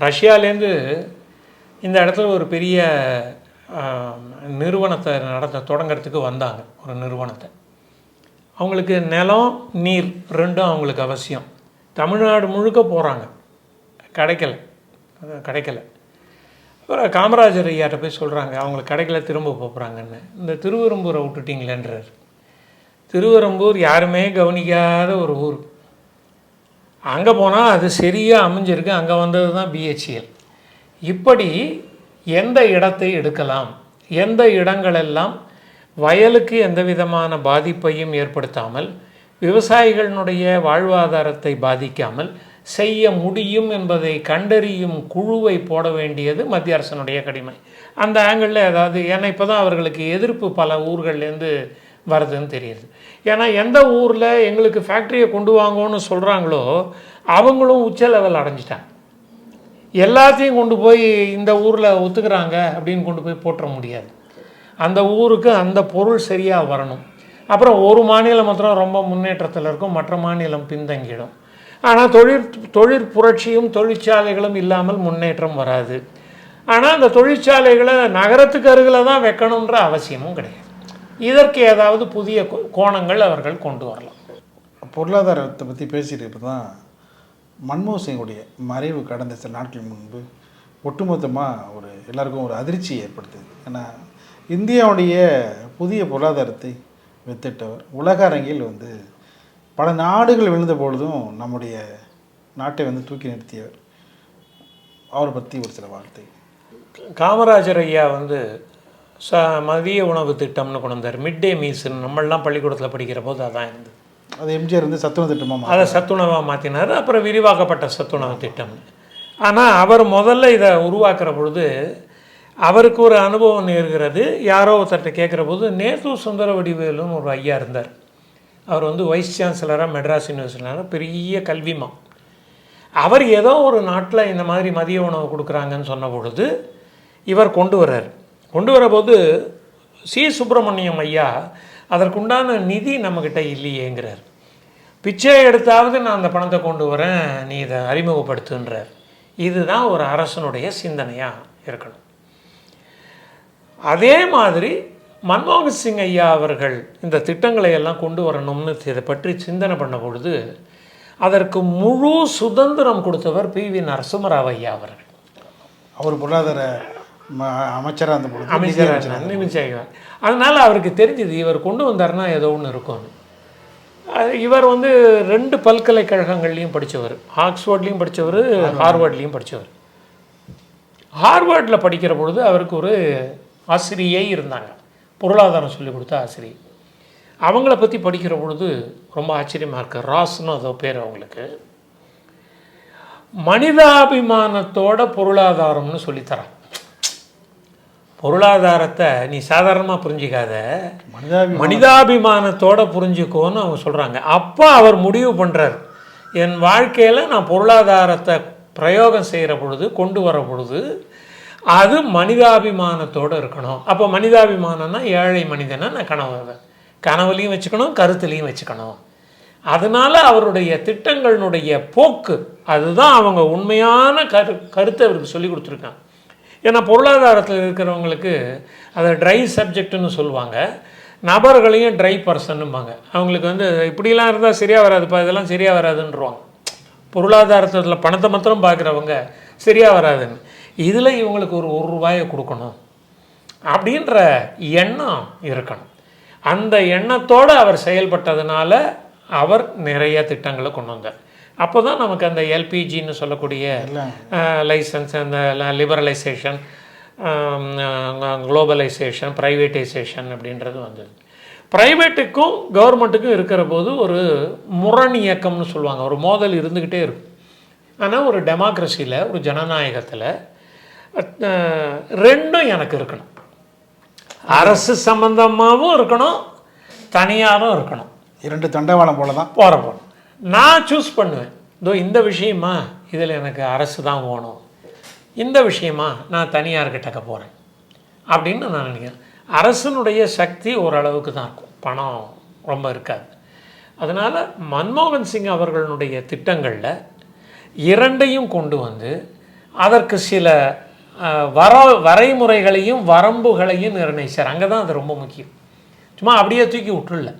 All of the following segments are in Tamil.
ரஷ்யாலேருந்து இந்த இடத்துல ஒரு பெரிய நிறுவனத்தை நடத்த தொடங்கிறதுக்கு வந்தாங்க ஒரு நிறுவனத்தை. அவங்களுக்கு நிலம் நீர் ரெண்டும் அவங்களுக்கு அவசியம். தமிழ்நாடு முழுக்க போகிறாங்க கிடைக்கல. கிடைக்கல. அப்புறம் காமராஜர் ஐயாட்ட போய் சொல்கிறாங்க அவங்களுக்கு கிடைக்கல திரும்ப போகிறாங்கன்னு இந்த திருவெரும்பூரை விட்டுட்டிங்களேன்றார். திருவெரும்பூர் யாருமே கவனிக்காத ஒரு ஊர். அங்கே போனால் அது சரியாக அமைஞ்சிருக்கு. அங்கே வந்தது தான் பிஹெச்எல் இப்படி எந்த இடத்தை எடுக்கலாம்? எந்த இடங்களெல்லாம் வயலுக்கு எந்த விதமான பாதிப்பையும் ஏற்படுத்தாமல் விவசாயிகளினுடைய வாழ்வாதாரத்தை பாதிக்காமல் செய்ய முடியும் என்பதை கண்டறியும் குழுவை போட வேண்டியது மத்திய அரசனுடைய கடமை. அந்த ஆங்கிளில் ஏதாவது ஏன்னா இப்போ தான் அவர்களுக்கு எதிர்ப்பு பல ஊர்கள்லேருந்து வருதுன்னு தெரியுது. ஏன்னா எந்த ஊரில் எங்களுக்கு ஃபேக்ட்ரியை கொண்டு வாங்கன்னு சொல்கிறாங்களோ அவங்களும் உச்ச லெவல் அடைஞ்சிட்டாங்க. எல்லாத்தையும் கொண்டு போய் இந்த ஊரில் ஒத்துக்கிறாங்க அப்படின்னு கொண்டு போய் போட்டுற முடியாது. அந்த ஊருக்கு அந்த பொருள் சரியாக வரணும். அப்புறம் ஒரு மாநிலம் மாத்திரம் ரொம்ப முன்னேற்றத்தில் இருக்கும் மற்ற மாநிலம் பின்தங்கிடும். ஆனால் தொழிற் தொழிற் புரட்சியும் தொழிற்சாலைகளும் இல்லாமல் முன்னேற்றம் வராது. ஆனால் அந்த தொழிற்சாலைகளை நகரத்துக்கு அருகில் தான் வைக்கணுன்ற அவசியமும் கிடையாது. இதற்கு ஏதாவது புதிய கோணங்கள் அவர்கள் கொண்டு வரலாம். பொருளாதாரத்தை பற்றி பேசிட்டு இப்போ தான் மன்மோகன் சிங்குடைய மறைவு கடந்த சில நாட்கள் முன்பு ஒட்டுமொத்தமாக ஒரு எல்லாருக்கும் ஒரு அதிர்ச்சி ஏற்படுத்துது ஏன்னா இந்தியாவுடைய புதிய பொருளாதாரத்தை வித்திட்டவர் உலக அரங்கில் வந்து பல நாடுகள் விழுந்த பொழுதும் நம்முடைய நாட்டை வந்து தூக்கி நிறுத்தியவர். அவரை பற்றி ஒரு சில வார்த்தை. காமராஜர் ஐயா வந்து ச மதிய உணவு திட்டம்னு கொண்டு வந்தார். மிட் டே மீல்ஸ் நம்மளாம் பள்ளிக்கூடத்தில் படிக்கிற போது அதான் இருந்தது. அது எம்ஜிஆர் வந்து சத்துணவு திட்டமாக அதை சத்துணவாக மாற்றினார் அப்புறம் விரிவாக்கப்பட்ட சத்துணவு திட்டம். ஆனால் அவர் முதல்ல இதை உருவாக்குற பொழுது அவருக்கு ஒரு அனுபவம் நேர்கிறது. யாரோ ஒருத்தர்கிட்ட கேட்குற போது நேத்து சுந்தர வடிவேலுன்னு ஒரு ஐயா இருந்தார். அவர் வந்து வைஸ் சான்சலராக மெட்ராஸ் யூனிவர்சிட்டியில் பெரிய கல்விமா அவர் ஏதோ ஒரு நாட்டில் இந்த மாதிரி மதிய உணவு கொடுக்குறாங்கன்னு சொன்ன பொழுது இவர் கொண்டு வர்றார். கொண்டு வரபோது சி. சுப்பிரமணியம் ஐயா அதற்குண்டான நிதி நம்மக்கிட்ட இல்லையேங்கிறார். பிச்சை எடுத்தாவது நான் அந்த பணத்தை கொண்டு வரேன் நீ இதை அறிமுகப்படுத்துன்றார். இதுதான் ஒரு அரசனுடைய சிந்தனையாக இருக்கணும். அதே மாதிரி மன்மோகன் சிங் ஐயா அவர்கள் இந்த திட்டங்களை எல்லாம் கொண்டு வரணும்னு இதை பற்றி சிந்தனை பண்ண பொழுது அதற்கு முழு சுதந்திரம் கொடுத்தவர் பி. வி. நரசிம்மராவ் ஐயா அவர்கள். அவர் பொருளாதார ம- அமைச்சரா இருந்த பொழுது நிதி அமைச்சர் அமைச்சரா நிமிஷம் அதனால் அவருக்கு தெரிஞ்சது இவர் கொண்டு வந்தாருன்னா ஏதோ ஒன்று இருக்கும்னு அஹ் இவர் வந்து ரெண்டு பல்கலைக்கழகங்கள்லையும் படித்தவர் ஆக்ஸ்ஃபோர்ட்லேயும் படித்தவர் ஹார்வர்ட்லேயும் படித்தவர் ஹார்வர்டில் படிக்கிற பொழுது அவருக்கு ஒரு ஆசிரியை இருந்தாங்க. பொருளாதாரம் சொல்லி கொடுத்த ஆசிரியை. அவங்கள பற்றி படிக்கிற பொழுது ரொம்ப ஆச்சரியமாக இருக்குது ராஸ்னு அதோ பேர் அவங்களுக்கு. மனிதாபிமானத்தோட பொருளாதாரம்னு சொல்லித்தரான் பொருளாதாரத்தை நீ சாதாரணமாக புரிஞ்சிக்காத. மனிதாபி மனிதாபிமானத்தோட புரிஞ்சுக்கோன்னு அவங்க சொல்கிறாங்க அப்போ அவர் முடிவு பண்ணுறார் என் வாழ்க்கையில் நான் பொருளாதாரத்தை பிரயோகம் செய்கிற பொழுது கொண்டு வர பொழுது அது மனிதாபிமானத்தோடு இருக்கணும். அப்போ மனிதாபிமானம்னா ஏழை மனிதனை நான் கனவு கனவுலையும் வச்சுக்கணும் கருத்துலையும் வச்சுக்கணும். அதனால அவருடைய திட்டங்களினுடைய போக்கு அதுதான் அவங்க உண்மையான கரு கருத்தை அவருக்கு சொல்லி கொடுத்துருக்காங்க. ஏன்னா பொருளாதாரத்தில் இருக்கிறவங்களுக்கு அதை ட்ரை சப்ஜெக்ட்னு சொல்லுவாங்க. நபர்களையும் ட்ரை பர்சன்னும்பாங்க அவங்களுக்கு வந்து இப்படிலாம் இருந்தால் சரியாக வராதுப்பா இதெல்லாம் சரியாக வராதுன்றவாங்க. பொருளாதாரத்தில் பணத்தை மாத்திரம் பார்க்குறவங்க சரியாக வராதுன்னு. இதில் இவங்களுக்கு ஒரு ஒரு ரூபாயை கொடுக்கணும். அப்படின்ற எண்ணம் இருக்கணும். அந்த எண்ணத்தோடு அவர் செயல்பட்டதுனால அவர் நிறைய திட்டங்களை கொண்டு வந்தார். அப்போ தான் நமக்கு அந்த எல்பிஜின்னு சொல்லக்கூடிய லைசன்ஸ் அந்த லிபரலைசேஷன் குளோபலைசேஷன் ப்ரைவேட்டைசேஷன் அப்படின்றது வந்தது. ப்ரைவேட்டுக்கும் கவர்மெண்ட்டுக்கும் இருக்கிற போது ஒரு முரண் இயக்கம்னு சொல்லுவாங்க. ஒரு மோதல் இருந்துக்கிட்டே இருக்கும். ஆனால் ஒரு டெமோக்ரஸியில் ஒரு ஜனநாயகத்தில் ரெண்டும் எனக்கு இருக்கணும். அரசு சம்பந்தமாகவும் இருக்கணும் தனியாரும் இருக்கணும். இரண்டு தண்டவாளம் போல தான் போகிற போகணும் நான் சூஸ் பண்ணுவேன். இதோ இந்த விஷயமா இதில் எனக்கு அரசு தான் போகணும் இந்த விஷயமா நான் தனியார்கிட்டக்க போகிறேன் அப்படின்னு நான் நினைக்கிறேன். அரசனுடைய சக்தி ஓரளவுக்கு தான் இருக்கும். பணம் ரொம்ப இருக்காது. அதனால் மன்மோகன் சிங் அவர்களுடைய திட்டங்களில் இரண்டையும் கொண்டு வந்து அதற்கு சில வர வரைமுறைகளையும் வரம்புகளையும் நிர்ணயிச்சார். அங்கே தான் அது ரொம்ப முக்கியம். சும்மா அப்படியே தூக்கி விட்டுல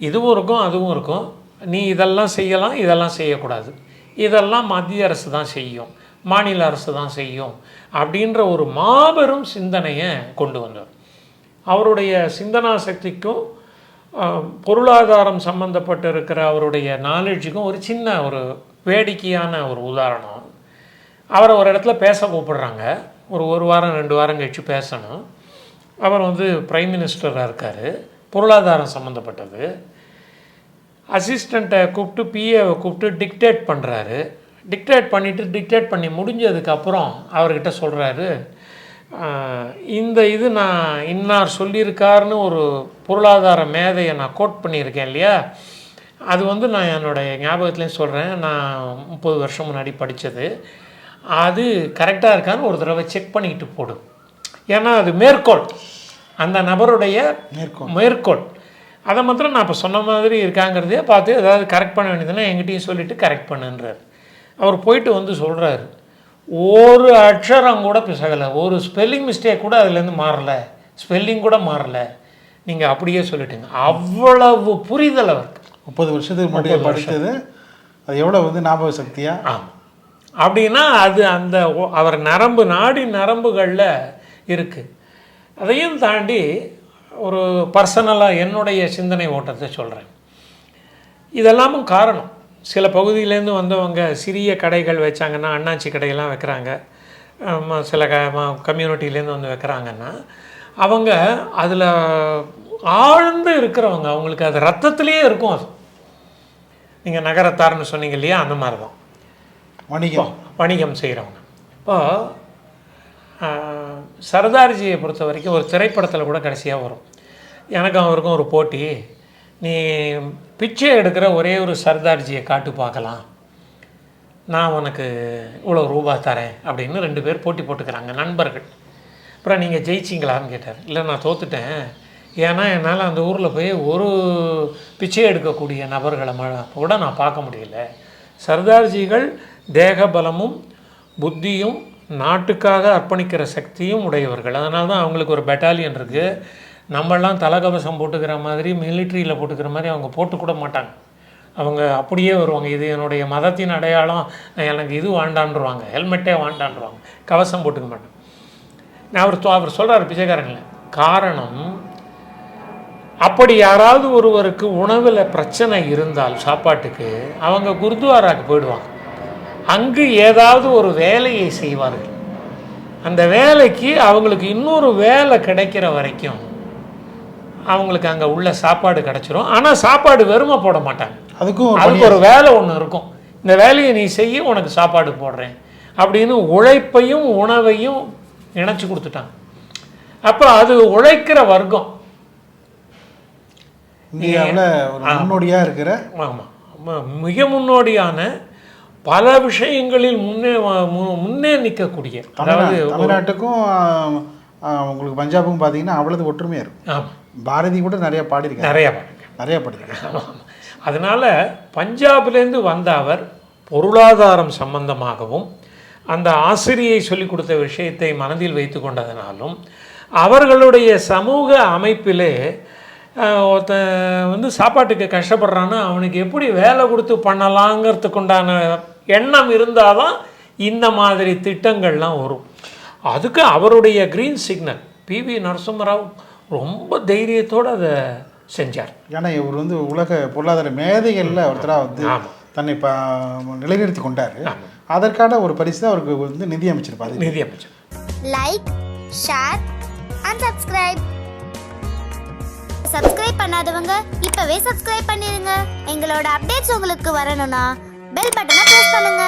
இதுவும் இருக்கும் அதுவும் இருக்கும். நீ இதெல்லாம் செய்யலாம் இதெல்லாம் செய்யக்கூடாது. இதெல்லாம் மத்திய அரசு தான் செய்யும் மாநில அரசு தான் செய்யும் அப்படின்ற ஒரு மாபெரும் சிந்தனையை கொண்டு வந்தார் அவருடைய சிந்தனா சக்திக்கும் பொருளாதாரம் சம்பந்தப்பட்டு இருக்கிற அவருடைய நாலேஜுக்கும் ஒரு சின்ன ஒரு வேடிக்கையான ஒரு உதாரணம். அவரை ஒரு இடத்துல பேச கூப்பிடுறாங்க. ஒரு ஒரு வாரம் ரெண்டு வாரம் கழிச்சு பேசணும். அவர் வந்து பிரைம் மினிஸ்டராக இருக்கார். பொருளாதாரம் சம்மந்தப்பட்டது அசிஸ்டண்ட்டை கூப்பிட்டு பிஏவை கூப்பிட்டு டிக்டேட் பண்ணுறாரு டிக்டேட் பண்ணிவிட்டு டிக்டேட் பண்ணி முடிஞ்சதுக்கப்புறம் அவர்கிட்ட சொல்கிறாரு இந்த இது நான் இன்னார் சொல்லியிருக்காருன்னு ஒரு பொருளாதார மேதையை நான் கோட் பண்ணியிருக்கேன் இல்லையா? அது வந்து நான் என்னுடைய ஞாபகத்துலேயும் சொல்கிறேன் நான் முப்பது வருஷம் முன்னாடி படித்தது அது கரெக்டாக இருக்கான்னு ஒரு தடவை செக் பண்ணிக்கிட்டு போடு. ஏன்னா அது மேற்கோள். அந்த நபருடைய மேற்கோள். மேற்கோள். அதை மாத்திரம் நான் இப்போ சொன்ன மாதிரி இருக்காங்கிறதே பார்த்து ஏதாவது கரெக்ட் பண்ண வேண்டியதுன்னா எங்கிட்டையும் சொல்லிவிட்டு கரெக்ட் பண்ணுன்றார். அவர் போயிட்டு வந்து சொல்கிறாரு ஒரு அக்ஷரம் கூட பிசகலை ஒரு ஸ்பெல்லிங் மிஸ்டேக் கூட அதுலேருந்து மாறல ஸ்பெல்லிங் கூட மாறல. நீங்கள் அப்படியே சொல்லிட்டீங்க. அவ்வளவு புரிதல் அவருக்கு. முப்பது வருஷத்துக்கு முன்னாடி படித்தது அது எவ்வளோ வந்து ஞாபக சக்தியா? ஆமாம் அப்படின்னா அது அந்த அவர் நரம்பு நாடி நரம்புகளில் இருக்குது அதையும் தாண்டி ஒரு பர்சனலாக என்னுடைய சிந்தனை ஓட்டத்தை சொல்கிறேன் இதெல்லாமும் காரணம். சில பகுதியிலேருந்து வந்தவங்க சிறிய கடைகள் வச்சாங்கன்னா அண்ணாச்சி கடையெல்லாம் வைக்கிறாங்க. சில க கம்யூனிட்டிலேருந்து வந்து வைக்கிறாங்கன்னா அவங்க அதில் ஆழ்ந்து இருக்கிறவங்க அவங்களுக்கு அது ரத்தத்திலேயே இருக்கும் அது. நீங்கள் நகரத்தார்னு சொன்னீங்க இல்லையா? அந்த மாதிரி தான் வணிகம் வணிகம் செய்கிறவங்க இப்போ ஆஹ், சர்தார்ஜியை பொறுத்த வரைக்கும் ஒரு திரைப்படத்தில் கூட கடைசியாக வரும். எனக்கும் அவருக்கும் ஒரு போட்டி. நீ பிச்சை எடுக்கிற ஒரே ஒரு சர்தார்ஜியை காட்டு பார்க்கலாம். நான் உனக்கு இவ்வளோ ரூபா தரேன் அப்படின்னு ரெண்டு பேர் போட்டி போட்டுக்கிறாங்க நண்பர்கள். அப்புறம் நீங்கள் ஜெயிச்சிங்களான்னு கேட்டார். இல்லை நான் தோத்துட்டேன். ஏன்னா என்னால் அந்த ஊரில் போய் ஒரு பிச்சை எடுக்கக்கூடிய நபர்களை ம கூட நான் பார்க்க முடியல. சர்தார்ஜிகள் தேக பலமும் புத்தியும் நாட்டுக்காக அர்ப்பணிக்கிற சக்தியும் உடையவர்கள். அதனால தான் அவங்களுக்கு ஒரு பெட்டாலியன் இருக்குது நம்மெல்லாம் தலகவசம் போட்டுக்கிற மாதிரி மிலிட்ரியில் போட்டுக்கிற மாதிரி அவங்க போட்டுக்கூட மாட்டாங்க. அவங்க அப்படியே வருவாங்க. இது என்னுடைய மதத்தின் அடையாளம். எனக்கு இது வாண்டான்ருவாங்க ஹெல்மெட்டே வாண்டான்ருவாங்க கவசம் போட்டுக்க மாட்டாங்க. நான் அவர் சொ- அவர் சொல்கிறார் பிச்சைக்காரங்கள. காரணம் அப்படி யாராவது ஒருவருக்கு உணவில் பிரச்சனை இருந்தால் சாப்பாட்டுக்கு அவங்க குருத்வாராக்கு போயிடுவாங்க. அங்கு ஏதாவது ஒரு வேலையை செய்வார்கள். அந்த வேலைக்கு அவங்களுக்கு இன்னொரு வேலை கிடைக்கிற வரைக்கும் அவங்களுக்கு அங்கே உள்ள சாப்பாடு கிடைச்சிரும். ஆனால் சாப்பாடு வெறுமை போட மாட்டாங்க. அதுக்கும் அதுக்கு ஒரு வேலை ஒன்று இருக்கும். இந்த வேலையை நீ செய்ய உனக்கு சாப்பாடு போடுறேன் அப்படின்னு உழைப்பையும் உணவையும் இணைச்சு கொடுத்துட்டாங்க. அப்போ அது உழைக்கிற வர்க்கம். முன்னோடியாக இருக்கிற ஆமாம் மிக முன்னோடியான பல விஷயங்களில் முன்னே முன்னே நிற்கக்கூடிய அதாவது தமிழ்நா- தமிழ்நாட்டுக்கும் உங்களுக்கு பஞ்சாபுக்கும் பார்த்தீங்கன்னா அவ்வளவு ஒற்றுமையாக இருக்கும். பாரதி கூட நிறைய பாடியிருக்காங்க நிறையா நிறைய படிச்சிருக்காங்க அதனால் பஞ்சாப்லேருந்து வந்த அவர் பொருளாதாரம் சம்பந்தமாகவும் அந்த ஆசிரியை சொல்லிக் கொடுத்த விஷயத்தை மனதில் வைத்து கொண்டதனாலும் அவர்களுடைய சமூக அமைப்பிலே அஹ், ஒருத்தன் வந்து சாப்பாட்டுக்கு கஷ்டப்படுறான்னா அவனுக்கு எப்படி வேலை கொடுத்து பண்ணலாங்கிறதுக்கு உண்டான எண்ணம் இருந்தால் தான் இந்த மாதிரி திட்டங்கள்லாம் வரும். அதுக்கு அவருடைய க்ரீன் சிக்னல் பிவி நரசிம்மராவ் ரொம்ப தைரியத்தோடு அதை செஞ்சார். ஏன்னா இவர் வந்து உலக பொருளாதார மேதைகளில் ஒருத்தராக வந்து. தன்னை ப நிலைநிறுத்தி கொண்டார். அதற்கான ஒரு பரிசு தான் அவருக்கு வந்து நிதி அமைச்சிருப்பாரு. நிதியமைச்சர் like share and subscribe subscribe பண்ணாதவங்க இப்பவே சப்ஸ்கிரைப் பண்ணிருங்க. எங்களோட அப்டேட்ஸ் உங்களுக்கு வரணும்னா பெல் பட்டனை பிரஸ் பண்ணுங்க.